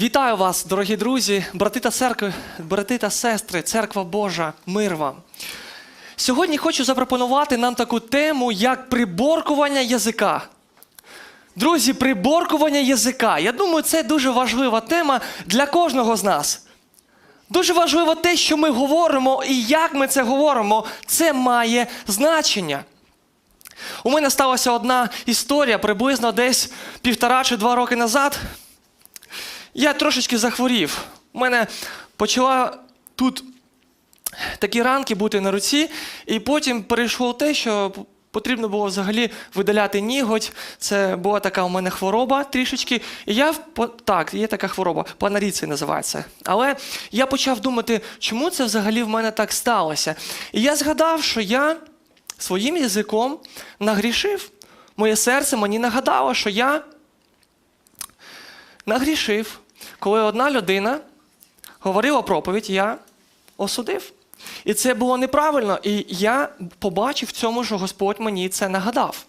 Вітаю вас, дорогі друзі, брати та церкви, брати та сестри, церква Божа, мир вам. Сьогодні хочу запропонувати нам таку тему, як приборкування язика. Друзі, приборкування язика. Я думаю, це дуже важлива тема для кожного з нас. Дуже важливо те, що ми говоримо і як ми це говоримо, це має значення. У мене сталася одна історія приблизно десь півтора чи два роки назад. Я трошечки захворів. У мене почала тут такі ранки бути на руці, і потім перейшло те, що потрібно було взагалі видаляти ніготь. Це була така у мене хвороба трішечки. І я так, є така хвороба, планаріція називається. Але я почав думати, чому це взагалі в мене так сталося. І я згадав, що я своїм язиком нагрішив. Моє серце мені нагадало, що я нагрішив, коли одна людина говорила проповідь, я осудив. І це було неправильно. І я побачив в цьому, що Господь мені це нагадав.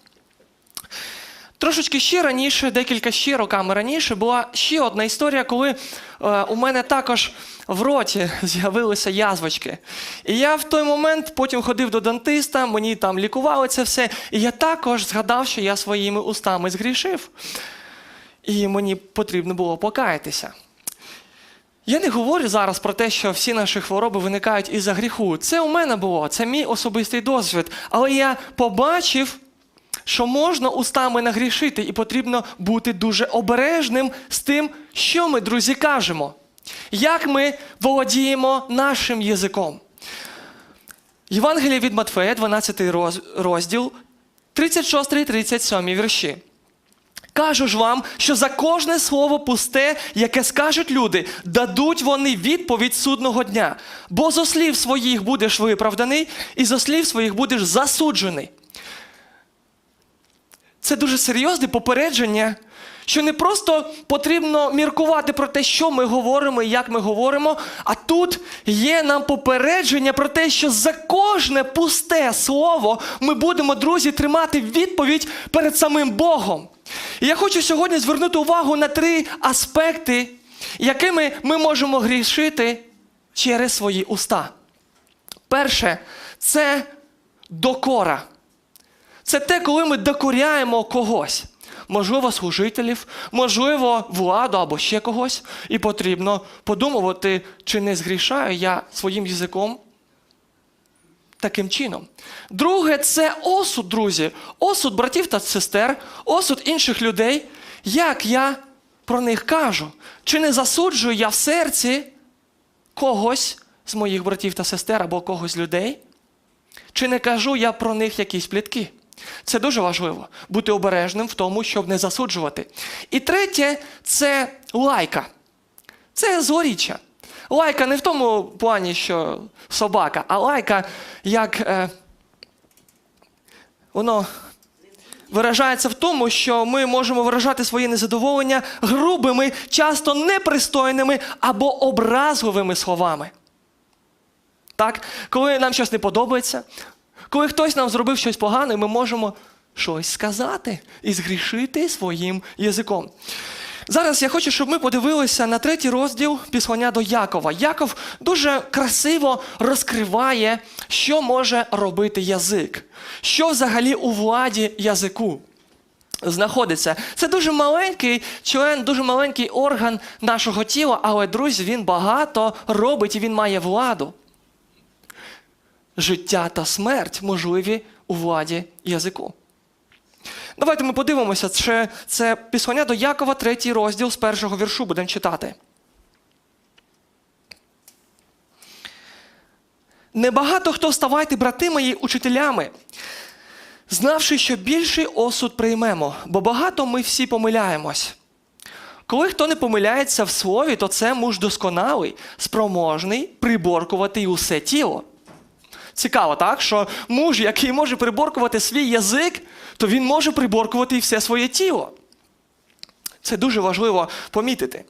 Трошечки ще раніше, декілька ще роками раніше, була ще одна історія, коли е, у мене також в роті з'явилися язвочки. І я в той момент потім ходив до дантиста, мені там лікували це все. І я також згадав, що я своїми устами згрішив. І мені потрібно було покаятися. Я не говорю зараз про те, що всі наші хвороби виникають із-за гріху. Це у мене було, це мій особистий досвід. Але я побачив, що можна устами нагрішити, і потрібно бути дуже обережним з тим, що ми, друзі, кажемо. Як ми володіємо нашим язиком. Євангеліє від Матфея, 12 розділ, 36-37 вірші. Кажу ж вам, що за кожне слово пусте, яке скажуть люди, дадуть вони відповідь судного дня. Бо зо слів своїх будеш виправданий, і зо слів своїх будеш засуджений. Це дуже серйозне попередження, що не просто потрібно міркувати про те, що ми говоримо і як ми говоримо, а тут є нам попередження про те, що за кожне пусте слово ми будемо, друзі, тримати відповідь перед самим Богом. І я хочу сьогодні звернути увагу на три аспекти, якими ми можемо грішити через свої уста. Перше, це докора. Це те, коли ми докоряємо когось. Можливо, служителів, можливо, владу або ще когось. І потрібно подумувати, чи не згрішаю я своїм язиком таким чином. Друге, це осуд, друзі. Осуд братів та сестер, осуд інших людей. Як я про них кажу? Чи не засуджую я в серці когось з моїх братів та сестер або когось людей? Чи не кажу я про них якісь плітки? Це дуже важливо бути обережним в тому, щоб не засуджувати. І третє це лайка. Це злоріччя. Лайка не в тому плані, що собака, а лайка як е, воно виражається в тому, що ми можемо виражати своє незадоволення грубими, часто непристойними або образливими словами. Так? Коли нам щось не подобається, коли хтось нам зробив щось погане, ми можемо щось сказати і згрішити своїм язиком. Зараз я хочу, щоб ми подивилися на третій розділ післання до Якова. Яков дуже красиво розкриває, що може робити язик, що взагалі у владі язику знаходиться. Це дуже маленький член, дуже маленький орган нашого тіла, але, друзі, він багато робить і він має владу життя та смерть можливі у владі язику. Давайте ми подивимося, це, це післання до Якова, третій розділ з першого віршу будемо читати. Небагато хто ставайте, брати мої, учителями, знавши, що більший осуд приймемо, бо багато ми всі помиляємось. Коли хто не помиляється в слові, то це муж досконалий, спроможний приборкувати й усе тіло. Цікаво, так? Що муж, який може приборкувати свій язик, то він може приборкувати і все своє тіло. Це дуже важливо помітити.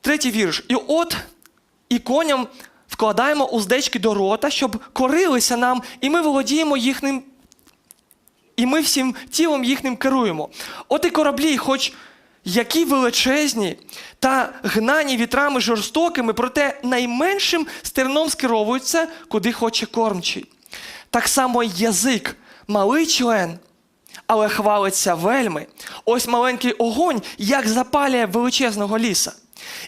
Третій вірш. І от і коням вкладаємо уздечки до рота, щоб корилися нам, і ми володіємо їхнім, і ми всім тілом їхнім керуємо. От і кораблі, хоч які величезні та гнані вітрами жорстокими, проте найменшим стерном скеровуються, куди хоче кормчий. Так само язик, малий член, але хвалиться вельми. Ось маленький огонь, як запалює величезного ліса.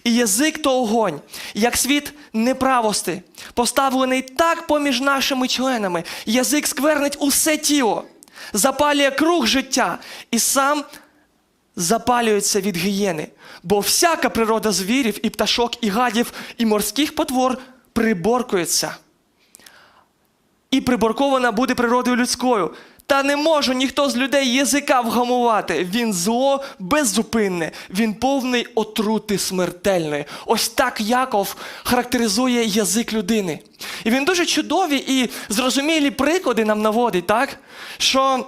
І язик то огонь, як світ неправости, поставлений так поміж нашими членами. Язик сквернить усе тіло, запалює круг життя і сам запалюється від гієни. Бо всяка природа звірів, і пташок, і гадів, і морських потвор приборкується і приборкована буде природою людською. Та не може ніхто з людей язика вгамувати. Він зло беззупинне, він повний отрути смертельної. Ось так Яков характеризує язик людини. І він дуже чудові і зрозумілі приклади нам наводить, так? Що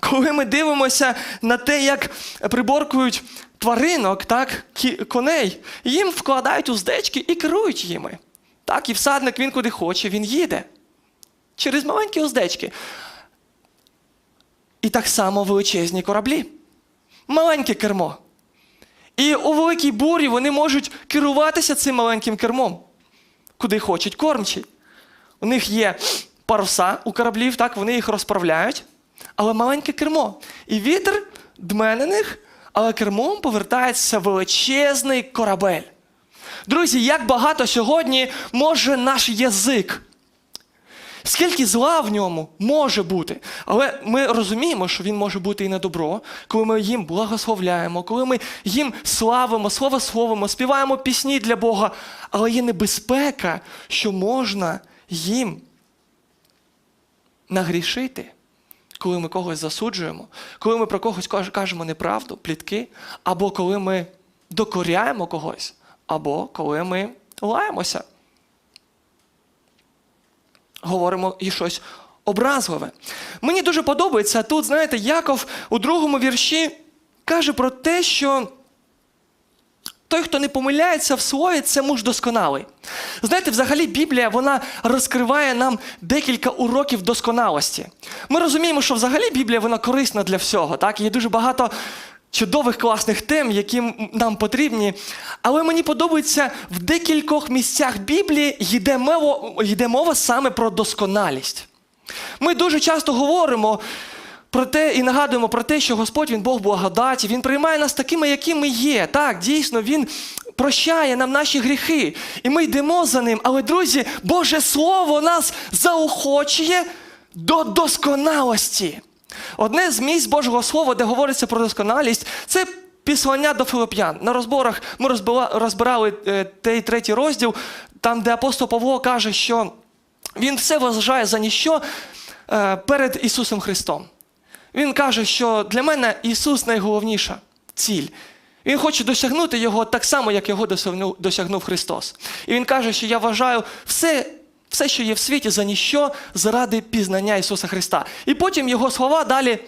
коли ми дивимося на те, як приборкують тваринок, так, коней, їм вкладають уздечки і керують їми. Так, і всадник він куди хоче, він їде через маленькі уздечки. І так само величезні кораблі. Маленьке кермо. І у великій бурі вони можуть керуватися цим маленьким кермом, куди хочуть кормчі. У них є паруса у кораблів, так, вони їх розправляють, але маленьке кермо. І вітер дме на них, але кермом повертається величезний корабель. Друзі, як багато сьогодні може наш язик. Скільки зла в ньому може бути. Але ми розуміємо, що він може бути і на добро, коли ми їм благословляємо, коли ми їм славимо, слово словимо, співаємо пісні для Бога. Але є небезпека, що можна їм нагрішити, коли ми когось засуджуємо, коли ми про когось кажемо неправду, плітки, або коли ми докоряємо когось, або коли ми лаємося говоримо і щось образливе. Мені дуже подобається тут, знаєте, Яков у другому вірші каже про те, що той, хто не помиляється в слові, це муж досконалий. Знаєте, взагалі Біблія вона розкриває нам декілька уроків досконалості. Ми розуміємо, що взагалі Біблія вона корисна для всього. Так? Є дуже багато чудових класних тем, які нам потрібні. Але мені подобається в декількох місцях Біблії йде мова, йде мова саме про досконалість. Ми дуже часто говоримо про те і нагадуємо про те, що Господь Він Бог благодаті, Він приймає нас такими, які ми є. Так, дійсно, Він прощає нам наші гріхи. І ми йдемо за ним. Але, друзі, Боже Слово нас заохочує до досконалості. Одне з місць Божого Слова, де говориться про досконалість, це післання до Филип'ян. На розборах ми розбирали е, той третій розділ, там, де апостол Павло каже, що він все вважає за ніщо е, перед Ісусом Христом. Він каже, що для мене Ісус найголовніша ціль. Він хоче досягнути його так само, як його досягнув, Христос. І він каже, що я вважаю все, все, що є в світі, за ніщо заради пізнання Ісуса Христа. І потім його слова далі: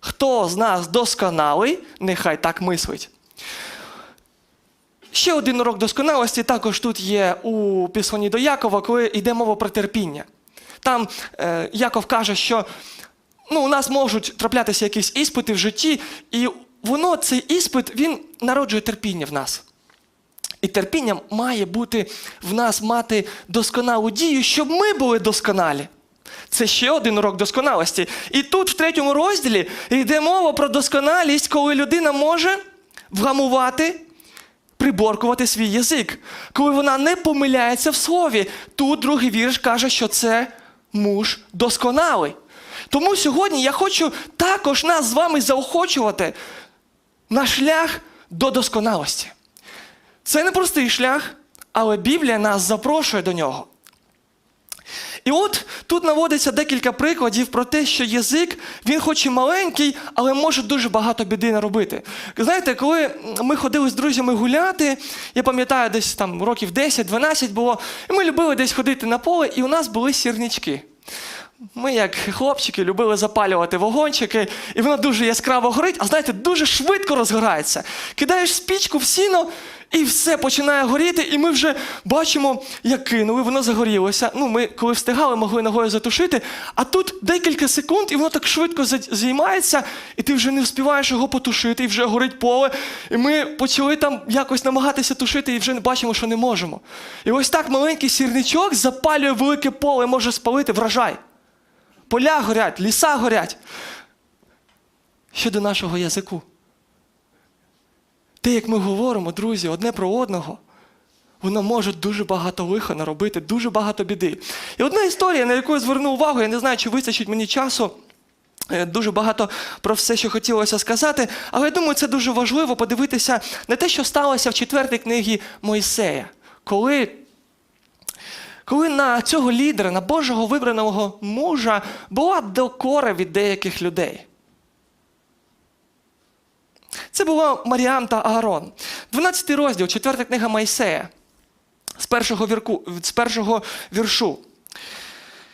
хто з нас досконалий, нехай так мислить. Ще один урок досконалості також тут є у післанні до Якова, коли йде мова про терпіння. Там е, Яков каже, що ну, у нас можуть траплятися якісь іспити в житті, і воно, цей іспит, він народжує терпіння в нас. І терпіння має бути в нас мати досконалу дію, щоб ми були досконалі. Це ще один урок досконалості. І тут, в третьому розділі, йде мова про досконалість, коли людина може вгамувати, приборкувати свій язик, коли вона не помиляється в слові. Тут другий вірш каже, що це муж досконалий. Тому сьогодні я хочу також нас з вами заохочувати на шлях до досконалості. Це не простий шлях, але Біблія нас запрошує до нього. І от тут наводиться декілька прикладів про те, що язик, він хоч і маленький, але може дуже багато біди наробити. Знаєте, коли ми ходили з друзями гуляти, я пам'ятаю, десь там років 10-12 було, і ми любили десь ходити на поле, і у нас були сірнички. Ми, як хлопчики, любили запалювати вогончики, і воно дуже яскраво горить, а знаєте, дуже швидко розгорається. Кидаєш спічку в сіно, І все починає горіти, і ми вже бачимо, як кинули, воно загорілося. Ну, ми, коли встигали, могли ногою затушити. А тут декілька секунд, і воно так швидко зіймається, і ти вже не встигаєш його потушити, і вже горить поле. І ми почали там якось намагатися тушити, і вже бачимо, що не можемо. І ось так маленький сірничок запалює велике поле, може спалити врожай. Поля горять, ліса горять. Щодо нашого язику. Те, як ми говоримо, друзі, одне про одного, воно може дуже багато лиха наробити, дуже багато біди. І одна історія, на яку я звернув увагу, я не знаю, чи вистачить мені часу. е, Дуже багато про все, що хотілося сказати, але я думаю, це дуже важливо подивитися на те, що сталося в четвертій книгі Мойсея, коли, коли на цього лідера, на Божого вибраного мужа була докора від деяких людей. Це було Маріам та Аарон. 12 розділ, 4 книга Майсея, з першого, вірку, з першого віршу.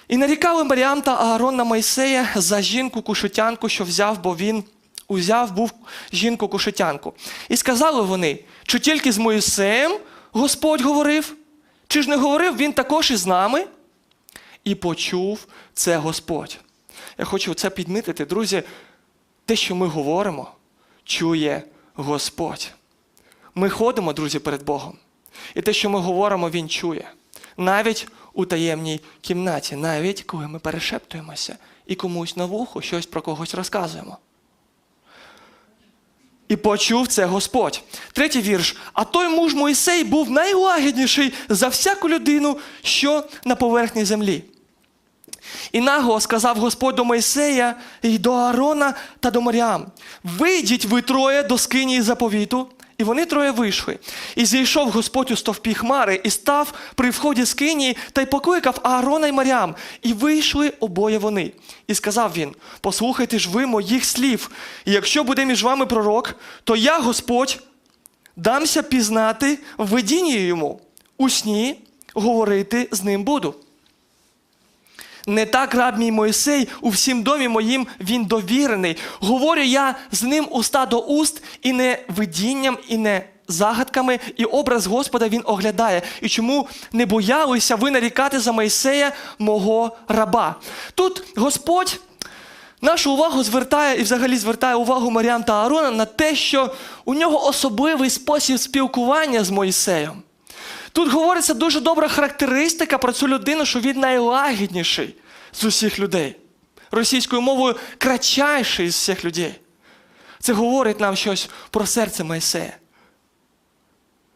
І нарікали Маріам та Аарон на Майсея за жінку кушетянку, що взяв, бо він узяв був жінку кушетянку. І сказали вони, чи тільки з Моїсеєм Господь говорив, чи ж не говорив він також із нами? І почув це Господь. Я хочу це підмітити, друзі, те, що ми говоримо, чує Господь. Ми ходимо, друзі, перед Богом. І те, що ми говоримо, Він чує. Навіть у таємній кімнаті, навіть коли ми перешептуємося і комусь на вухо щось про когось розказуємо. І почув це Господь. Третій вірш. А той муж Моїсей був найлагідніший за всяку людину, що на поверхні землі. І наго сказав Господь до Мойсея і до Аарона та до Маріам: Вийдіть ви троє до скині заповіту. І вони троє вийшли. І зійшов Господь у стовпі хмари, і став при вході скинії та й покликав Аарона й Маріам. І вийшли обоє вони. І сказав він: Послухайте ж ви моїх слів, і якщо буде між вами пророк, то я, Господь, дамся пізнати в видінні йому. У сні говорити з ним буду. Не так раб мій Мойсей, у всім домі моїм він довірений. Говорю я з ним уста до уст, і не видінням, і не загадками, і образ Господа він оглядає. І чому не боялися ви нарікати за Мойсея, мого раба? Тут Господь нашу увагу звертає і взагалі звертає увагу Маріам та Аарона на те, що у нього особливий спосіб спілкування з Мойсеєм. Тут говориться дуже добра характеристика про цю людину, що він найлагідніший з усіх людей. Російською мовою кратчайший з всіх людей. Це говорить нам щось про серце Майсея.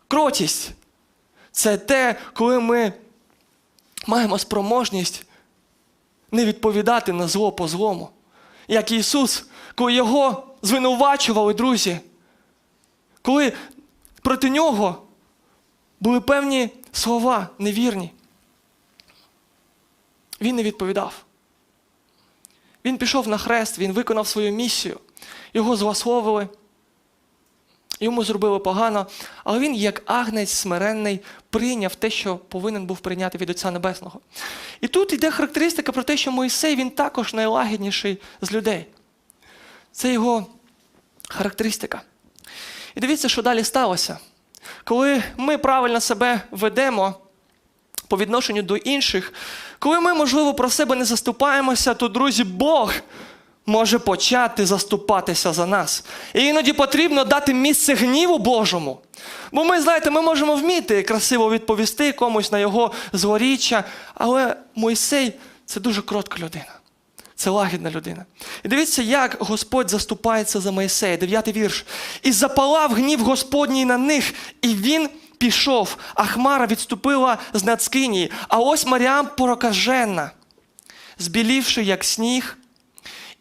Кротість це те, коли ми маємо спроможність не відповідати на зло по злому. Як Ісус, коли його звинувачували, друзі, коли проти нього були певні слова невірні. Він не відповідав. Він пішов на хрест, він виконав свою місію. Його злословили, йому зробили погано, але він, як агнець смиренний, прийняв те, що повинен був прийняти від Отця Небесного. І тут йде характеристика про те, що Моїсей він також найлагідніший з людей. Це його характеристика. І дивіться, що далі сталося. Коли ми правильно себе ведемо по відношенню до інших, коли ми, можливо, про себе не заступаємося, то, друзі, Бог може почати заступатися за нас. І іноді потрібно дати місце гніву Божому. Бо ми, знаєте, ми можемо вміти красиво відповісти комусь на його згоріччя, але Мойсей це дуже кротка людина. Це лагідна людина. І дивіться, як Господь заступається за Моїсея. Дев'ятий вірш. І запалав гнів Господній на них, і він пішов, а хмара відступила з нацкині. А ось Маріам прокажена, збілівши, як сніг,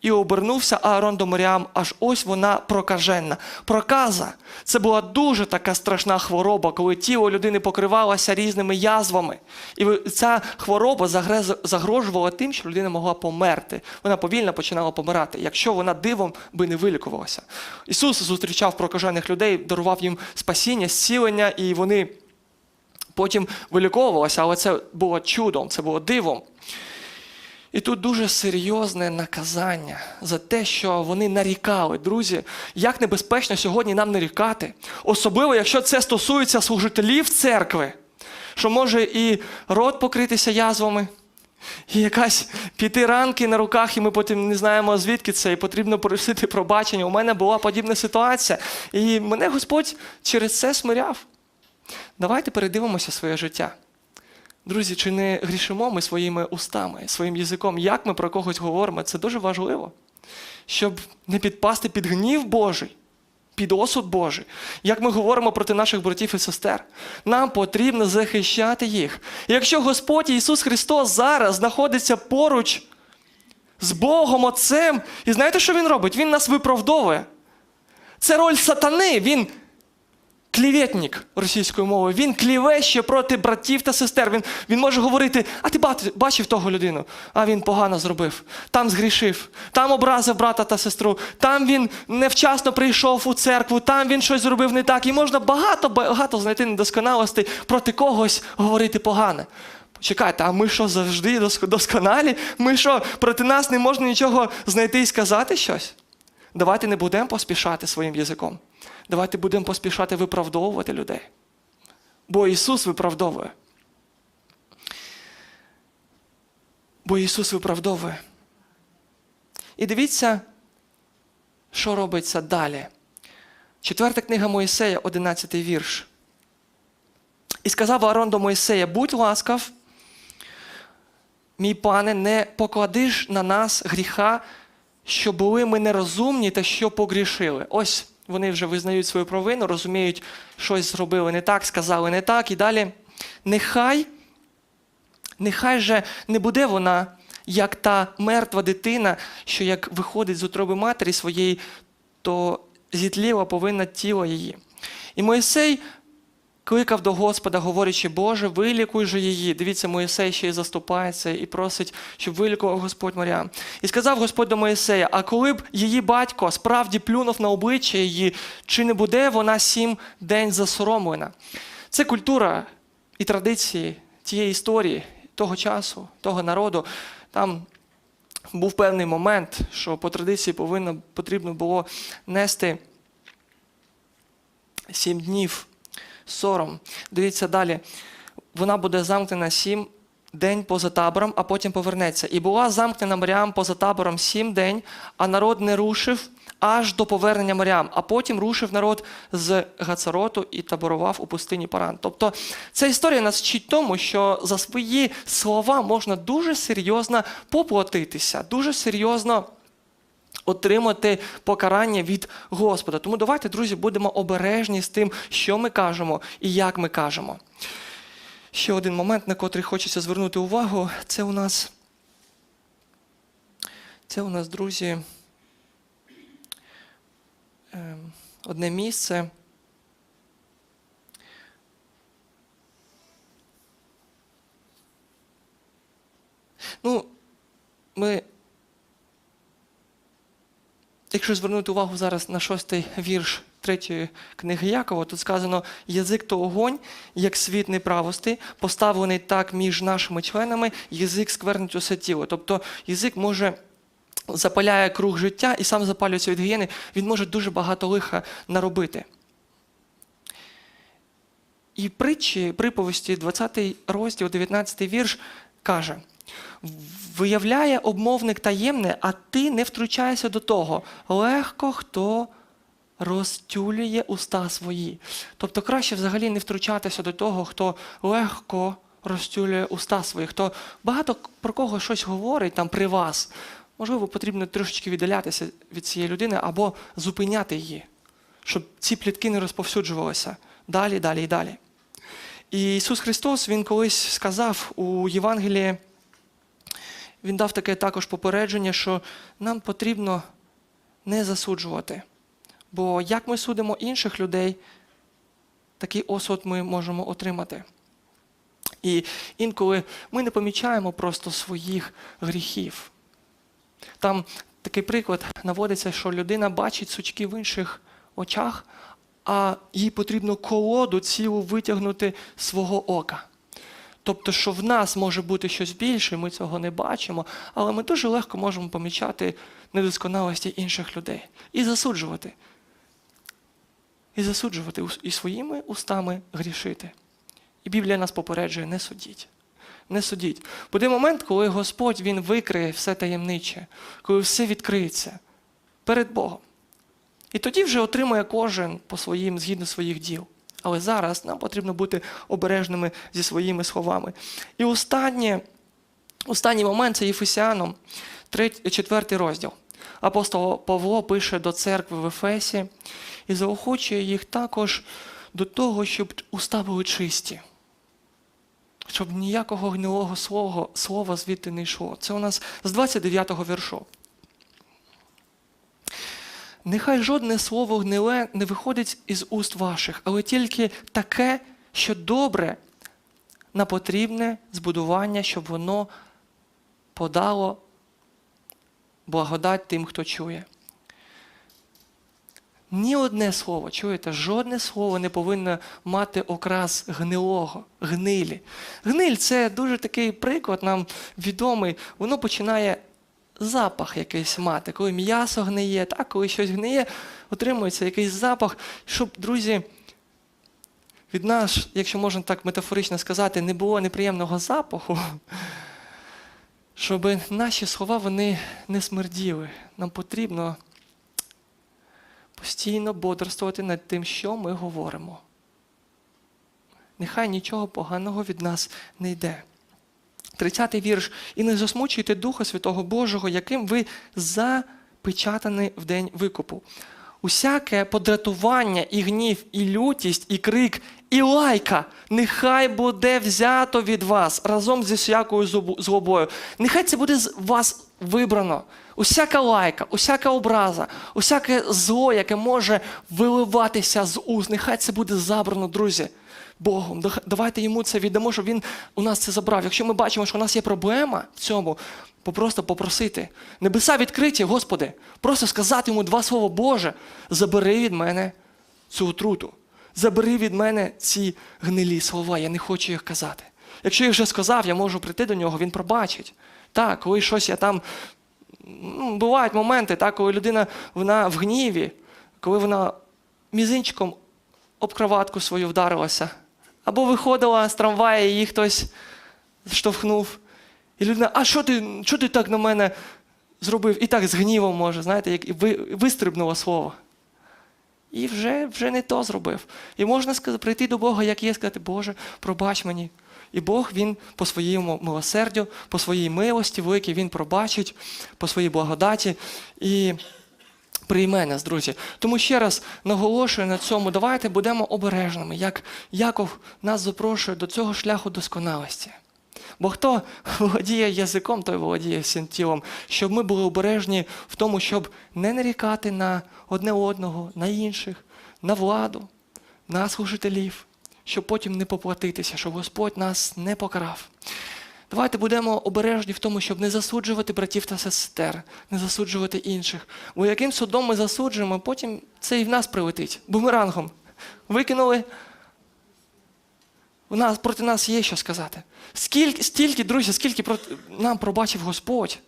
і обернувся Аарон до Маріам, аж ось вона прокажена. Проказа це була дуже така страшна хвороба, коли тіло людини покривалося різними язвами. І ця хвороба загрожувала тим, що людина могла померти. Вона повільно починала помирати, якщо вона дивом би не вилікувалася. Ісус зустрічав прокажених людей, дарував їм спасіння, зцілення, і вони потім виліковувалися, але це було чудом, це було дивом. І тут дуже серйозне наказання за те, що вони нарікали. Друзі, як небезпечно сьогодні нам нарікати, особливо, якщо це стосується служителів церкви, що може і рот покритися язвами, і якась піти ранки на руках, і ми потім не знаємо, звідки це, і потрібно просити пробачення. У мене була подібна ситуація. І мене Господь через це смиряв. Давайте передивимося своє життя. Друзі, чи не грішимо ми своїми устами, своїм язиком, як ми про когось говоримо? Це дуже важливо, щоб не підпасти під гнів Божий, під осуд Божий. Як ми говоримо проти наших братів і сестер, нам потрібно захищати їх. Якщо Господь Ісус Христос зараз знаходиться поруч з Богом Отцем, і знаєте, що Він робить? Він нас виправдовує. Це роль сатани. Він кліветник російською мовою. Він кліве ще проти братів та сестер. Він, він може говорити: а ти бачив того людину? А він погано зробив, там згрішив, там образив брата та сестру, там він невчасно прийшов у церкву, там він щось зробив не так. І можна багато багато знайти недосконалостей проти когось говорити погане. Чекайте, а ми що завжди досконалі? Ми що, проти нас не можна нічого знайти і сказати щось? Давайте не будемо поспішати своїм язиком. Давайте будемо поспішати виправдовувати людей. Бо Ісус виправдовує. Бо Ісус виправдовує. І дивіться, що робиться далі. Четверта книга Моїсея, 11 вірш. І сказав Аарон до Моїсея: будь ласкав, мій пане, не покладиш на нас гріха, що були ми нерозумні та що погрішили. Ось вони вже визнають свою провину, розуміють, щось зробили не так, сказали не так. І далі. Нехай, нехай же не буде вона, як та мертва дитина, що як виходить з утроби матері своєї, то зітліла повинна тіло її. І Моїсей кликав до Господа, говорячи, Боже, вилікуй же її. Дивіться, Моїсей ще й заступається і просить, щоб вилікував Господь моря. І сказав Господь до Моїсея: а коли б її батько справді плюнув на обличчя її, чи не буде вона сім день засоромлена? Це культура і традиції тієї історії, того часу, того народу. Там був певний момент, що по традиції повинно, потрібно було нести сім днів сором. Дивіться далі. Вона буде замкнена сім день поза табором, а потім повернеться. І була замкнена Маріам поза табором сім день, а народ не рушив аж до повернення Маріам. А потім рушив народ з Гацароту і таборував у пустині Паран. Тобто ця історія нас вчить тому, що за свої слова можна дуже серйозно поплатитися, дуже серйозно отримати покарання від Господа. Тому давайте, друзі, будемо обережні з тим, що ми кажемо і як ми кажемо. Ще один момент, на котрий хочеться звернути увагу, це у нас, це у нас, друзі, ем, одне місце. Ну, ми Якщо звернути увагу зараз на шостий вірш третьої книги Якова, тут сказано: язик то огонь, як світ неправости, поставлений так між нашими членами, язик сквернить усе тіло. Тобто язик може запаляє круг життя і сам запалюється від гієни, він може дуже багато лиха наробити. І притчі, приповісті, 20 розділ, 19 вірш каже: виявляє обмовник таємне, а ти не втручайся до того. Легко хто розтюлює уста свої. Тобто краще взагалі не втручатися до того, хто легко розтюлює уста свої, хто багато про кого щось говорить там при вас. Можливо, потрібно трошечки віддалятися від цієї людини або зупиняти її, щоб ці плітки не розповсюджувалися далі, далі і далі. І Ісус Христос Він колись сказав у Євангелії, Він дав таке також попередження, що нам потрібно не засуджувати. Бо як ми судимо інших людей, такий осуд ми можемо отримати. І інколи ми не помічаємо просто своїх гріхів. Там такий приклад наводиться, що людина бачить сучки в інших очах, а їй потрібно колоду цілу витягнути свого ока. Тобто, що в нас може бути щось більше, ми цього не бачимо, але ми дуже легко можемо помічати недосконалості інших людей і засуджувати. І засуджувати і своїми устами грішити. І Біблія нас попереджує: не судіть. Не судіть. Буде момент, коли Господь Він викриє все таємниче, коли все відкриється перед Богом. І тоді вже отримує кожен по своїм, згідно своїх діл. Але зараз нам потрібно бути обережними зі своїми словами. І останнє, останній момент це Єфесянам, 4 розділ. Апостол Павло пише до церкви в Ефесі і заохочує їх також до того, щоб уста були чисті. Щоб ніякого гнилого слова, слова звідти не йшло. Це у нас з 29-го віршу. Нехай жодне слово гниле не виходить із уст ваших, але тільки таке, що добре на потрібне збудування, щоб воно подало благодать тим, хто чує. Ні одне слово, чуєте, жодне слово не повинно мати окрас гнилого, гнилі. Гниль це дуже такий приклад нам відомий. Воно починає запах якийсь мати. Коли м'ясо гниє, так, коли щось гниє, отримується якийсь запах, щоб, друзі, від нас, якщо можна так метафорично сказати, не було неприємного запаху, щоб наші слова вони не смерділи. Нам потрібно постійно бодрствувати над тим, що ми говоримо. Нехай нічого поганого від нас не йде. 30-й вірш. І не засмучуйте Духа Святого Божого, яким ви запечатані в день викупу. Усяке подратування, і гнів, і лютість, і крик, і лайка, нехай буде взято від вас разом зі всякою злобою. Нехай це буде з вас вибрано. Усяка лайка, усяка образа, усяке зло, яке може виливатися з уст, нехай це буде забрано, друзі. Богом. Давайте йому це віддамо, щоб він у нас це забрав. Якщо ми бачимо, що у нас є проблема в цьому, просто попросити. Небеса відкриті, Господи, просто сказати йому два слова, Боже, забери від мене цю отруту. Забери від мене ці гнилі слова, я не хочу їх казати. Якщо я вже сказав, я можу прийти до нього, він пробачить. Так, коли щось я там. ну, Бувають моменти, так, коли людина вона в гніві, коли вона мізинчиком об кроватку свою вдарилася. Або виходила з трамвая, її хтось штовхнув. І людина, а що ти, що ти так на мене зробив? І так з гнівом може, знаєте, як вистрибнуло слово. І вже, вже не то зробив. І можна сказати, прийти до Бога, як є, сказати, Боже, пробач мені. І Бог Він по своєму милосердю, по своїй милості великій, Він пробачить, по своїй благодаті. І прийме нас, друзі. Тому ще раз наголошую на цьому, давайте будемо обережними, як Яков нас запрошує до цього шляху досконалості. Бо хто володіє язиком, той володіє всім тілом, щоб ми були обережні в тому, щоб не нарікати на одне одного, на інших, на владу, на служителів, щоб потім не поплатитися, щоб Господь нас не покарав. Давайте будемо обережні в тому, щоб не засуджувати братів та сестер, не засуджувати інших. Бо яким судом ми засуджуємо, потім це і в нас прилетить бумерангом. Викинули. У нас проти нас є що сказати. Скільки, стільки, друзі, скільки проти, нам пробачив Господь.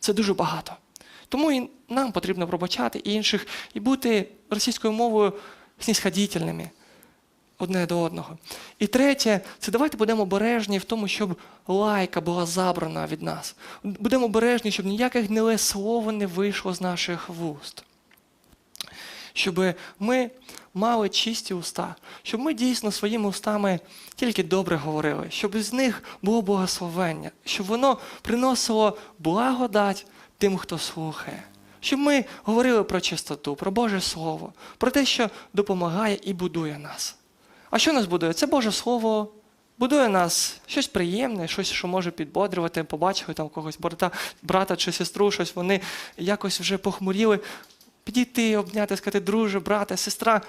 Це дуже багато. Тому і нам потрібно пробачати інших і бути російською мовою снісходітельними одне до одного. І третє, це давайте будемо обережні в тому, щоб лайка була забрана від нас. Будемо обережні, щоб ніяке гниле слово не вийшло з наших вуст. Щоб ми мали чисті уста, щоб ми дійсно своїми устами тільки добре говорили, щоб з них було благословення, щоб воно приносило благодать тим, хто слухає. Щоб ми говорили про чистоту, про Боже Слово, про те, що допомагає і будує нас. А що нас будує? Це Боже Слово. Будує нас щось приємне, щось, що може підбодрювати, побачили там когось брата, брата чи сестру, щось вони якось вже похмуріли. Підійти, обняти, сказати, друже, брате, сестра,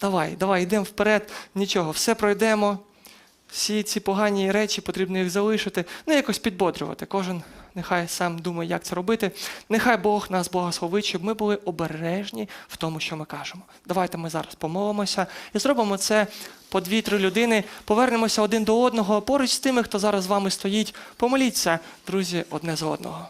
давай, давай, йдемо вперед, нічого, все пройдемо. всі ці погані речі потрібно їх залишити, ну якось підбодрювати. Кожен нехай сам думає, як це робити. Нехай Бог нас благословить, щоб ми були обережні в тому, що ми кажемо. Давайте ми зараз помолимося і зробимо це по дві-три людини. Повернемося один до одного поруч з тими, хто зараз з вами стоїть. Помоліться, друзі, одне з одного.